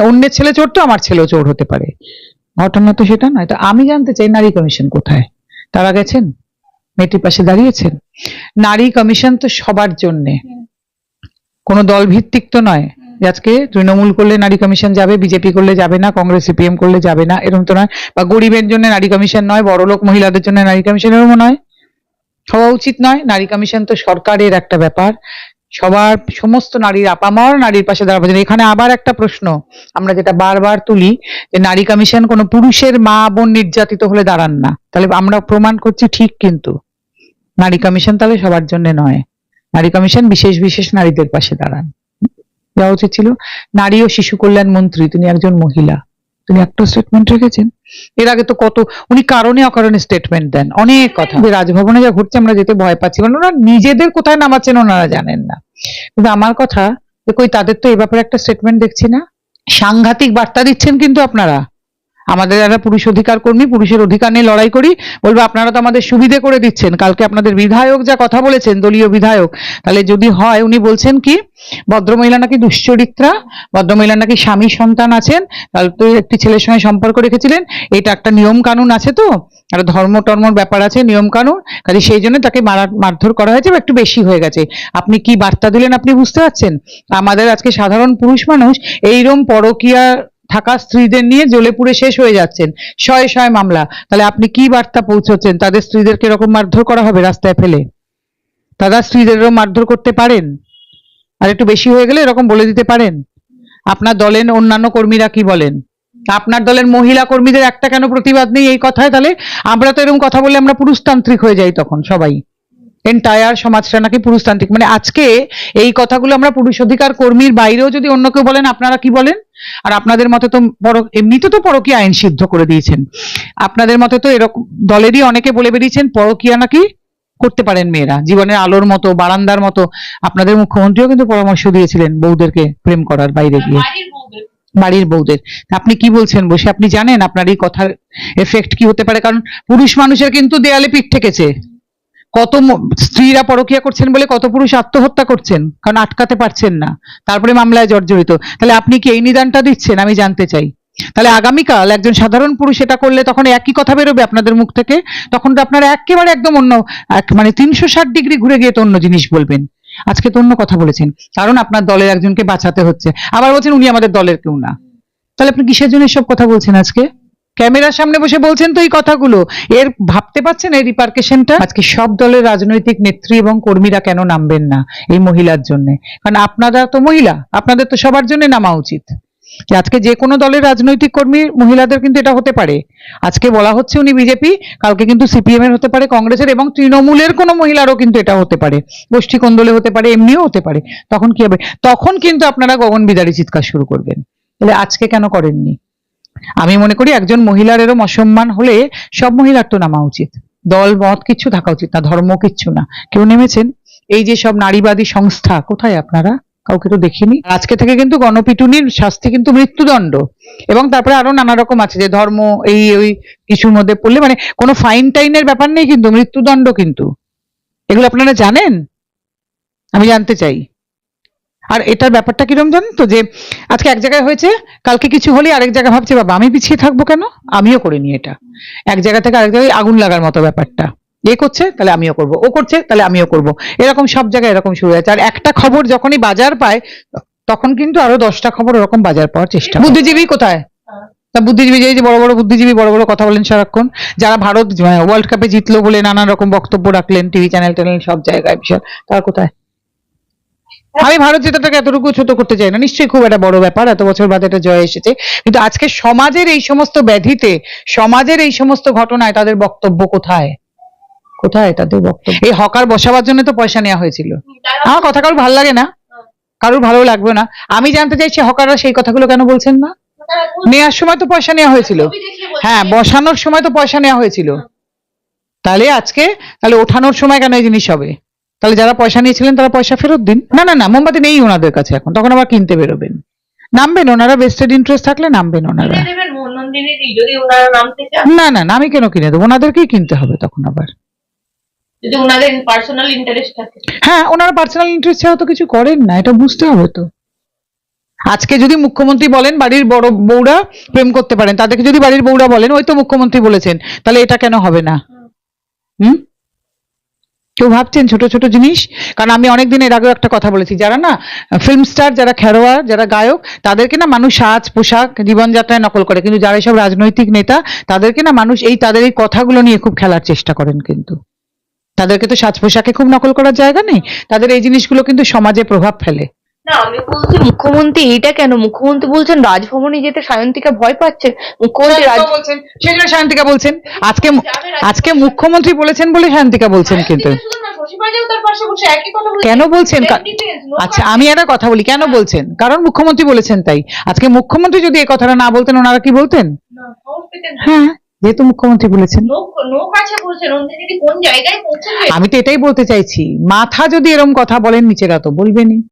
অন্যের ছেলে চোর তো আমার ছেলেও চোর হতে পারে। ঘটনা তো সেটা নয়। তো আমি জানতে চাই, নারী কমিশন কোথায়? তারা গেছেন? মেয়েটির পাশে দাঁড়িয়েছেন? নারী কমিশন তো সবার জন্যে। কোনো দল ভিত্তিক তো নয় আজকে তৃণমূল করলে নারী কমিশন যাবে, বিজেপি করলে যাবে না, কংগ্রেস, সিপিএম করলে যাবে না, এরকম তো নয়। বা গরিবের জন্য নারী কমিশন নয়, বড়লোক মহিলাদের জন্য নারী কমিশন এরকম নয়। হওয়া উচিত নয়। নারী কমিশন তো সরকারের একটা ব্যাপার। সবার সমস্ত নারীর আপামর নারীর পাশে দাঁড়াবে। এখানে আবার একটা প্রশ্ন, আমরা যেটা বারবার তুলি যে নারী কমিশন কোনো পুরুষের মা বোন নির্যাতিত হলে দাঁড়ান না। তাহলে আমরা প্রমাণ করছি ঠিক কিন্তু। নারী কমিশন তাহলে সবার জন্য নয়। নারী কমিশন বিশেষ বিশেষ নারীদের পাশে দাঁড়ান। দেওয়া উচিত ছিল। নারী ও শিশু কল্যাণ মন্ত্রী, তিনি একজন মহিলা। তিনি একটা স্টেটমেন্ট রেখেছেন। এর আগে তো কত, উনি কারণে অকারণে স্টেটমেন্ট দেন। অনেক কথা। রাজভবনে যা ঘুরছে আমরা যেতে ভয় পাচ্ছি। কারণ ওনারা নিজেদের কোথায় নামাচ্ছেন ওনারা জানেন না। কিন্তু আমার কথা, যে কই তাদের তো এ ব্যাপারে একটা স্টেটমেন্ট দেখছি না। সাংঘাতিক বার্তা দিচ্ছেন কিন্তু আপনারা। আমাদের যারা পুরুষ অধিকার কর্মী, পুরুষের অধিকার নিয়ে লড়াই করি, বলব আপনারা তো আমাদের সুবিধে করে দিচ্ছেন। কালকে আপনাদের বিধায়ক যা কথা বলেছেন, দলীয় বিধায়ক, তাহলে যদি হয় উনি বলছেন কি, ভদ্রমহিলা নাকি দুশ্চরিত্রা, ভদ্রমহিলা নাকি স্বামী সন্তান আছেন, তাহলে তো একটি ছেলের সঙ্গে সম্পর্ক রেখেছিলেন, এটা একটা নিয়ম কানুন আছে তো? আর ধর্ম টর্মর ব্যাপার আছে নিয়ম কানুন কাজে সেই জন্য তাকে মারা, মারধর করা হয়েছে, বা একটু বেশি হয়ে গেছে। আপনি কি বার্তা দিলেন আপনি বুঝতে পারছেন? আমাদের আজকে সাধারণ পুরুষ মানুষ এইরকম পরকীয়া থাকা স্ত্রীদের নিয়ে জ্বলে পুড়ে শেষ হয়ে যাচ্ছেন। শয়ে শয়ে মামলা। তাহলে আপনি কি বার্তা পৌঁছচ্ছেন? তাদের স্ত্রীদেরকে এরকম মারধর করা হবে রাস্তায় ফেলে? তারা স্ত্রীদেরও মারধর করতে পারেন? আর একটু বেশি হয়ে গেলে এরকম বলে দিতে পারেন? আপনার দলের অন্যান্য কর্মীরা কি বলেন? আপনার দলের মহিলা কর্মীদের একটা কেন প্রতিবাদ নেই এই কথায়? তাহলে আমরা তো এরকম কথা বলে আমরা পুরুষতান্ত্রিক হয়ে যাই তখন সবাই। এন্টায়ার সমাজটা নাকি পুরুষতান্ত্রিক। মানে আজকে এই কথাগুলো আমরা পুরুষ অধিকার কর্মীর বাইরেও যদি অন্য কেউ বলেন আপনারা কি বলেন? আর আপনাদের মতে তো বড় এমনিতে তো পরকীয়া আইন সিদ্ধ করে দিয়েছেন। আপনাদের মতে তো এরকম দলেরই অনেকে বলে বেরিয়েছেন পরকীয়া নাকি করতে পারেন মেয়েরা। জীবনের আলোর মতো বারান্দার মতো। আপনাদের মুখ্যমন্ত্রীও কিন্তু পরামর্শ দিয়েছিলেন বউদেরকে প্রেম করার বাইরে গিয়ে। বাড়ির বউদের। আপনি কি বলছেন? বসে আপনি জানেন আপনার এই কথার এফেক্ট কি হতে পারে? কারণ পুরুষ মানুষের কিন্তু দেয়ালে পিঠ ঠেকেছে। কত স্ত্রীরা পরকিয়া করছেন বলে কত পুরুষ আত্মহত্যা করছেন? কারণ আটকাতে পারছেন না। তারপরে মামলায় জর্জরিত। তাহলে আপনি কি এই নিদানটা দিচ্ছেন? আমি জানতে চাই। তাহলে আগামীকাল একজন সাধারণ পুরুষ এটা করলে তখন একই কথা বেরোবে আপনাদের মুখ থেকে? তখন তো আপনারা একেবারে একদম অন্য মানে তিনশো ষাট ডিগ্রি ঘুরে গিয়ে তো অন্য জিনিস বলবেন। আজকে তো অন্য কথা বলেছেন। কারণ আপনার দলের একজনকে বাঁচাতে হচ্ছে। আবার বলছেন উনি আমাদের দলের কেউ না। তাহলে আপনি কিসের জন্য সব কথা বলছেন আজকে? ক্যামেরার সামনে বসে বলছেন তো এই কথাগুলো। এর ভাবতে পারছেন এই রিপার্কেশনটা আজকে সব দলের রাজনৈতিক নেত্রী এবং কর্মীরা কেন নামবেন না এই মহিলার জন্য? কারণ আপনারা তো মহিলা, আপনাদের তো সবার জন্য নামা উচিত। আজকে যে কোনো দলের রাজনৈতিক কর্মী মহিলাদের কিন্তু এটা হতে পারে। আজকে বলা হচ্ছে উনি বিজেপি, কালকে কিন্তু সিপিএম এর হতে পারে, কংগ্রেসের এবং তৃণমূলের কোনো মহিলারও কিন্তু এটা হতে পারে। গোষ্ঠী কোন্দলে হতে পারে, এমনিও হতে পারে। তখন কি হবে? তখন কিন্তু আপনারা গগন বিদারী চিৎকার শুরু করবেন। তাহলে আজকে কেন করেননি? আমি মনে করি একজন মহিলার এরম অসম্মান হলে সব মহিলার তো নামা উচিত। দল, মত কিছু থাকা উচিত না, ধর্ম কিচ্ছু না। কেউ নেমেছেন? এই যে সব নারীবাদী সংস্থা, কোথায় আপনারা? কাউকে তো দেখিনি। আজকে থেকে কিন্তু গণপিটুনির শাস্তি কিন্তু মৃত্যুদণ্ড। এবং তারপরে আরও নানা রকম আছে যে ধর্ম, এই, ওই কিছুর মধ্যে পড়লে মানে কোনো ফাইন টাইনের ব্যাপার নেই কিন্তু, মৃত্যুদণ্ড কিন্তু। এগুলো আপনারা জানেন? আমি জানতে চাই। আর এটার ব্যাপারটা কিরম জানেন তো যে, আজকে এক জায়গায় হয়েছে, কালকে কিছু হলে আরেক জায়গায় ভাবছে, বাবা, আমি পিছিয়ে থাকব কেন? আমিও করিনি এটা। এক জায়গা থেকে আরেক জায়গায় আগুন লাগার মতো ব্যাপারটা। এ করছে, তাহলে আমিও করব। ও করছে, তাহলে আমিও করব। এরকম সব জায়গায় এরকম শুরু হয়েছে। আর একটা খবর যখনই বাজার পায়, তখন কিন্তু আরও দশটা খবর ওরকম বাজার পাওয়ার চেষ্টা বুদ্ধিজীবী কোথায়? তা বুদ্ধিজীবী যে বড় বড় বুদ্ধিজীবী, বড় বড় কথা বলেন সারাক্ষণ, যারা ভারত ওয়ার্ল্ড কাপে জিতলো বলে নানা রকম বক্তব্য রাখলেন টিভি চ্যানেল ট্যানেল সব জায়গায় বিশাল। তারা কোথায়? আমি ভারত জেতাটাকে এতটুকু ছোট করতে চাই না। নিশ্চয়ই খুব একটা বড় ব্যাপার, এত বছর বাদে এটা জয় এসেছে। কিন্তু আজকে সমাজের এই সমস্ত ব্যাধিতে, সমাজের এই সমস্ত ঘটনায় তাদের বক্তব্য কোথায়? কোথায় তাদের বক্তব্য? এই হকার বসাবার জন্য তো পয়সা নেওয়া হয়েছিল। আমার কথা কারোর ভালো লাগে না? কারোর ভালো লাগবে না? আমি জানতে চাইছি হকাররা সেই কথাগুলো কেন বলছেন না? নেওয়ার সময় তো পয়সা নেওয়া হয়েছিল। হ্যাঁ বসানোর সময় তো পয়সা নেওয়া হয়েছিল। তাহলে আজকে, তাহলে ওঠানোর সময় কেন এই জিনিস হবে? তাহলে যারা পয়সা নিয়েছিলেন তারা পয়সা ফেরত দিন। না না না মোমবাতি নেই ওনাদের কাছে এখন। তখন আবার কিনতে বেরোবেন। নামবেন ওনারা বেস্টেড ইন্টারেস্ট থাকলে নামবেন ওনারা। না না না আমি কেন কিনে দেবো? ওনাদেরকেই কিনতে হবে তখন আবার। যদি ওনাদের পার্সোনাল ইন্টারেস্ট থাকে। হ্যাঁ ওনারা পার্সোনাল ইন্টারেস্ট ছাড়া তো কিছু করেন না এটা বুঝতে হবে তো। আজকে যদি মুখ্যমন্ত্রী বলেন বাড়ির বড় বউরা প্রেম করতে পারেন তাদেরকে যদি বাড়ির বউরা বলেন ওই তো মুখ্যমন্ত্রী বলেছেন তাহলে এটা কেন হবে না? হুম? কেউ ভাবছেন ছোট ছোট জিনিস? কারণ আমি অনেকদিন এর আগেও একটা কথা বলেছি, যারা না ফিল্ম স্টার যারা খেলোয়াড় যারা গায়ক, তাদেরকে না মানুষ সাজ, পোশাক, জীবনযাত্রায় নকল করে। কিন্তু যারা সব রাজনৈতিক নেতা, তাদেরকে না মানুষ এই তাদের এই কথাগুলো নিয়ে খুব খেলার চেষ্টা করেন কিন্তু। তাদেরকে তো সাজ পোশাকে খুব নকল করার জায়গা নেই। তাদের এই জিনিসগুলো কিন্তু সমাজে প্রভাব ফেলে। না আমি বলছি মুখ্যমন্ত্রী এটা কেন? মুখ্যমন্ত্রী বলছেন রাজভবনে যেতে সায়ন্তিকা ভয় পাচ্ছেন। মুখ্যমন্ত্রী রাজ বলছেন? সেই জন্য শান্তিকা বলছেন। আজকে আজকে মুখ্যমন্ত্রী বলেছেন বলে শান্তিকা বলছেন কিন্তু। কথা বলছে। কেন বলছেন? আচ্ছা আমি একটা কথা বলি। কেন বলছেন? কারণ মুখ্যমন্ত্রী বলেছেন তাই। আজকে মুখ্যমন্ত্রী যদি এই কথাটা না বলতেন ওনারা কি বলতেন। হ্যাঁ যেহেতু মুখ্যমন্ত্রী বলেছেন। আমি তো এটাই বলতে চাইছি। মাথা যদি এরকম কথা বলেন নিচেরা তো বলবেনই।